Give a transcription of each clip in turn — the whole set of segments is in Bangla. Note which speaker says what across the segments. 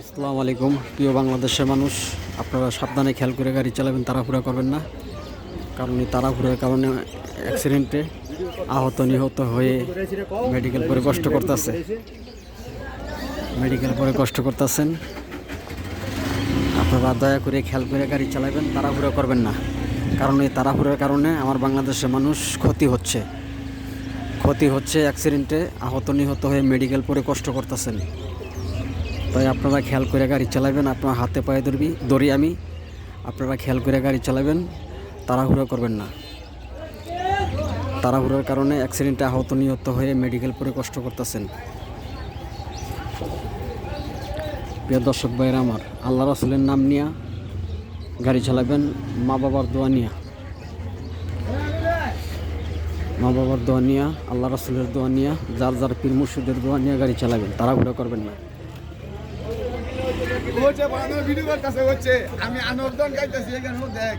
Speaker 1: আসসালামু আলাইকুম। প্রিয় বাংলাদেশের মানুষ, আপনারা সাবধানে খেয়াল করে গাড়ি চালাবেন, তাড়াহুড়া করবেন না। কারণ এই তাড়াহুড়ার কারণে অ্যাক্সিডেন্টে আহত নিহত হয়ে মেডিকেল পরে কষ্ট করতেছে। মেডিকেল পরে কষ্ট করতেছেন। আপনারা দয়া করে খেয়াল করে গাড়ি চালাবেন, তাড়াহুড়া করবেন না। কারণ এই তাড়াহুড়ার কারণে আমার বাংলাদেশের মানুষ ক্ষতি হচ্ছে। ক্ষতি হচ্ছে অ্যাক্সিডেন্টে আহত নিহত হয়ে মেডিকেল পরে কষ্ট করতেছেন। তাই আপনারা খেয়াল করে গাড়ি চালাবেন, আপনার হাতে পায়ে ধরবি, ধরি আমি। আপনারা খেয়াল করে গাড়ি চালাবেন, তাড়াহুড়ো করবেন না। তাড়াহুড়োর কারণে অ্যাক্সিডেন্টে আহত, নিহত হয়ে মেডিকেল পরে কষ্ট করতেছেন। প্রিয় দর্শক ভাইয়েরা আমার, আল্লাহ রসুলের নাম নিয়ে গাড়ি চালাবেন, মা বাবার দোয়া নিয়া। মা বাবার দোয়া নিয়া, আল্লাহ রসুলের দোয়া নিয়া, যার যার পীর মুর্শিদের দোয়া নিয়ে গাড়ি চালাবেন, তাড়াহুড়ো করবেন না।
Speaker 2: হচ্ছে বানানো ভিডিও করতেছে হচ্ছে আমি আনর্দন গাইতেছি এখানে দেখ।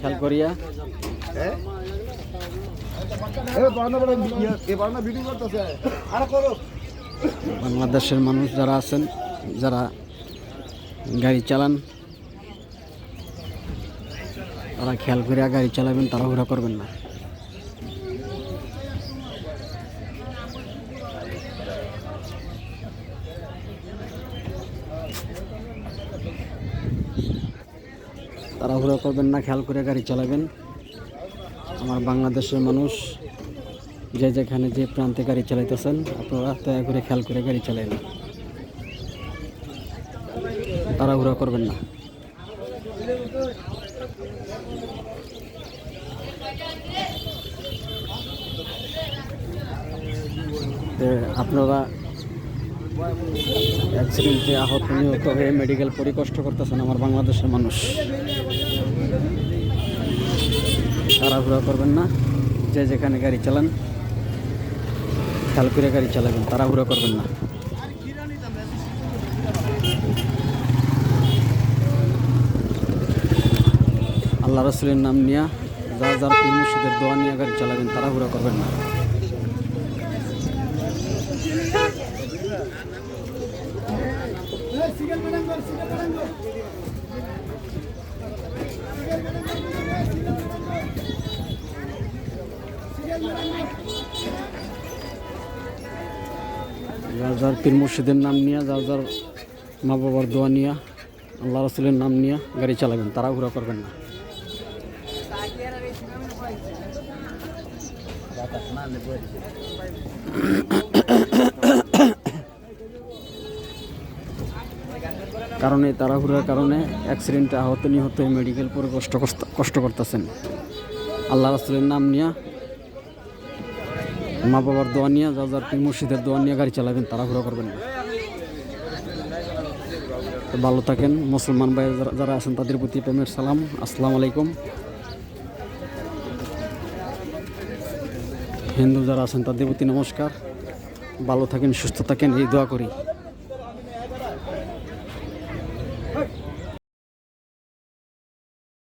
Speaker 1: খেয়াল করিয়া
Speaker 2: করো।
Speaker 1: বাংলাদেশের মানুষ যারা আছেন যারা গাড়ি চালান তারা খেয়াল করিয়া গাড়ি চালাবেন তারা তাড়াহুড়া করবেন না। তাড়াহুড়া করবেন না, খেয়াল করে গাড়ি চালাবেন। আমার বাংলাদেশের মানুষ যে যেখানে যে প্রান্তে গাড়ি চালাইতেছেন, আপনারা দয়া করে খেয়াল করে গাড়ি চালাইন। তাড়াহুড়া করবেন না। আপনারা অ্যাক্সিডেন্টে আহত নিহত হয়ে মেডিকেল পরিকষ্ট করতেছেন আমার বাংলাদেশের মানুষ। তাড়াহুড়া করবেন না। যে যেখানে গাড়ি চালান খেয়াল করে গাড়ি চালাবেন, তাড়াহুড়া করবেন না। আল্লাহ রসুলের নাম নিয়ে যার যার মুর্শিদের দোয়া নিয়ে গাড়ি চালাবেন, তাড়াহুড়া করবেন না। যার যার পীর মুর্শিদের নাম নিয়ে যার যার মা বাবার দোয়া নিয়ে, আল্লাহ রসুলের নাম নিয়ে গাড়ি চালাবেন, তাড়াহুড়া করবেন না। কারণ, তাড়াহুড়ার কারণে অ্যাক্সিডেন্টে আহত নিহত মেডিকেল পরে কষ্ট- কষ্ট করতেছেন। আল্লাহ রসুলের নাম নিয়ে মা বাবার দোয়া নিয়ে যা যার মুর্শিদের দোয়া নিয়ে গাড়ি চালাবেন তারা তাড়াহুড়া করবেন না। ভালো থাকেন, মুসলমান ভাই যারা আছেন, তাদের প্রতি প্রেমের সালাম। আসসালাম আলাইকুম। হিন্দু যারা আছেন, তাদের প্রতি নমস্কার। ভালো থাকেন, সুস্থ থাকেন, এই দোয়া করি।